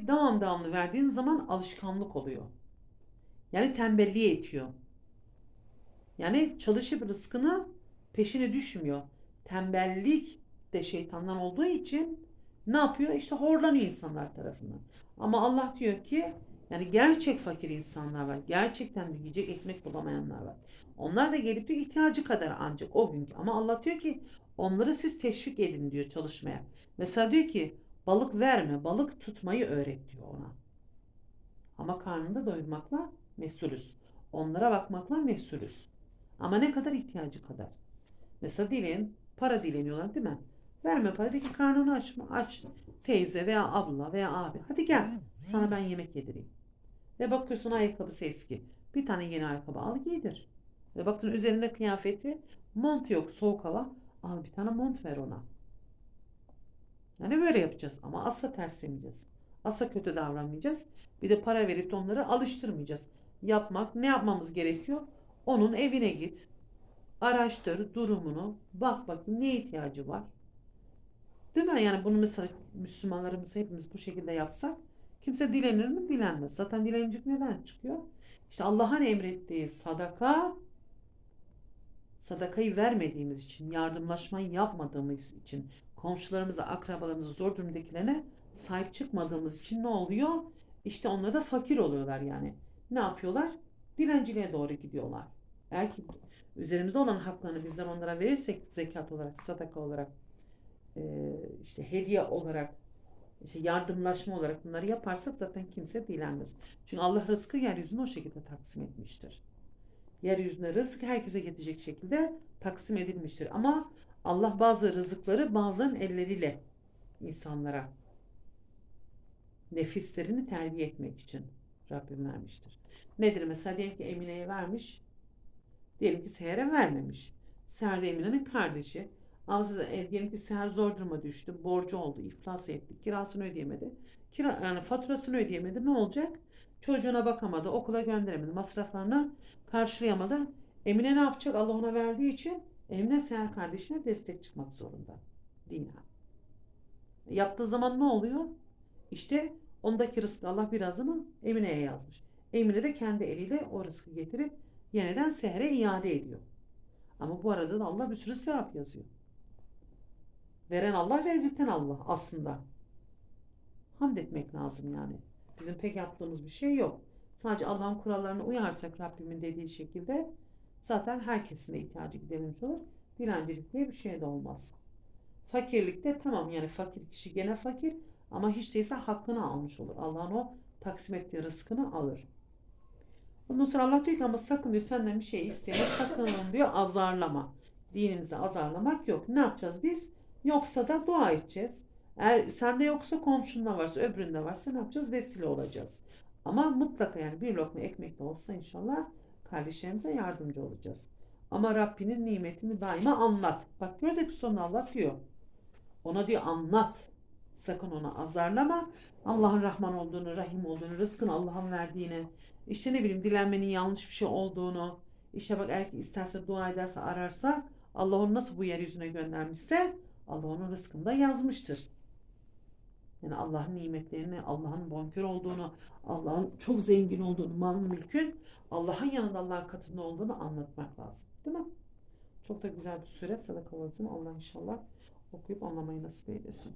ki devam devamlı verdiğin zaman alışkanlık oluyor. Yani tembelliğe itiyor. Yani çalışıp rızkını peşine düşmüyor. Tembellik de şeytandan olduğu için ne yapıyor? İşte horlanıyor insanlar tarafından. Ama Allah diyor ki yani gerçek fakir insanlar var. Gerçekten bir yiyecek ekmek bulamayanlar var. Onlar da gelip de ihtiyacı kadar ancak o günkü. Ama Allah diyor ki onları siz teşvik edin diyor çalışmaya. Mesela diyor ki balık verme, balık tutmayı öğret diyor ona. Ama karnında doyurmakla mesulüz. Onlara bakmakla mesulüz. Ama ne kadar ihtiyacı kadar. Mesela dileyin, para dileniyorlar değil mi? Verme para de ki karnını açma, aç. Teyze veya abla veya abi. Hadi gel, sana ben yemek yedireyim. Ve bakıyorsun ayakkabısı eski. Bir tane yeni ayakkabı al giydir. Ve baktın üzerinde kıyafeti, mont yok, soğuk hava. Al bir tane mont ver ona. Yani böyle yapacağız ama asla terslemeyeceğiz. Asla kötü davranmayacağız. Bir de para verip de onları alıştırmayacağız. Yapmak, ne yapmamız gerekiyor? Onun evine git. Araştır durumunu. Bak bakayım ne ihtiyacı var. Değil mi? Yani bunu mesela Müslümanlarımız hepimiz bu şekilde yapsak kimse dilenir mi? Dilenmez. Zaten dilencik neden çıkıyor? İşte Allah'ın emrettiği sadaka sadakayı vermediğimiz için, yardımlaşmayı yapmadığımız için, komşularımıza, akrabalarımıza, zor durumdakilerine sahip çıkmadığımız için ne oluyor? İşte onlar da fakir oluyorlar yani. Ne yapıyorlar? Dilenciliğe doğru gidiyorlar. Eğer ki üzerimizde olan haklarını bizler onlara verirsek zekat olarak, sadaka olarak, e, işte hediye olarak, işte yardımlaşma olarak bunları yaparsak zaten kimse dilenmez. Çünkü Allah rızkı yeryüzüne o şekilde taksim etmiştir. Yeryüzüne rızık herkese yetecek şekilde taksim edilmiştir. Ama Allah bazı rızıkları bazılarının elleriyle insanlara nefislerini terbiye etmek için Rabbim vermiştir. Nedir mesela diyelim ki Emine'ye vermiş. Diyelim ki Seher'e vermemiş. Seher Emine'nin kardeşi. Ama size, e, diyelim ki Seher zor duruma düştü. Borcu oldu. iflas etti. Kirasını ödeyemedi. Kira, yani faturasını ödeyemedi. Ne olacak? Çocuğuna bakamadı. Okula gönderemedi. Masraflarını karşılayamadı. Emine ne yapacak? Allah ona verdiği için Emine Seher kardeşine destek çıkmak zorunda. Dinen. Yaptığı zaman ne oluyor? İşte ondaki rızkı Allah birazını Emine'ye yazmış. Emine de kendi eliyle o rızkı getirip yeniden Seher'e iade ediyor. Ama bu arada da Allah bir sürü sevap yazıyor. Veren Allah, verecekten Allah aslında. Hamd etmek lazım yani. Bizim pek yaptığımız bir şey yok. Sadece Allah'ın kurallarına uyarsak Rabbimin dediği şekilde zaten herkesin de ihtiyacı giderilmiş olur. Dilencilik diye bir şey de olmaz. Fakirlikte tamam yani fakir kişi gene fakir ama hiç değilse hakkını almış olur. Allah'ın o taksim ettiği rızkını alır. Ondan sonra Allah diyor ki ama sakın diyor senden bir şey isteyin. Sakın diyor azarlama. Dinimizde azarlamak yok. Ne yapacağız biz? Yoksa da dua edeceğiz. Eğer sende yoksa komşunda varsa öbüründe varsa ne yapacağız? Vesile olacağız. Ama mutlaka yani bir lokma ekmek de olsa inşallah kardeşlerimize yardımcı olacağız. Ama Rabbinin nimetini daima anlat. Bak gördük sonra Allah diyor. Ona diyor anlat. Sakın ona azarlama. Allah'ın Rahman olduğunu, Rahim olduğunu, rızkın Allah'ın verdiğini, işte ne bileyim dilenmenin yanlış bir şey olduğunu, işte bak eğer ki isterse dua ederse ararsa Allah onu nasıl bu yeryüzüne göndermişse Allah onun rızkını da yazmıştır. Yani Allah'ın nimetlerini, Allah'ın bonkör olduğunu, Allah'ın çok zengin olduğunu, mal mülkün Allah'ın yanında Allah'ın katında olduğunu anlatmak lazım. Değil mi? Çok da güzel bir süre sadaka Allah inşallah okuyup anlamayı nasip eylesin.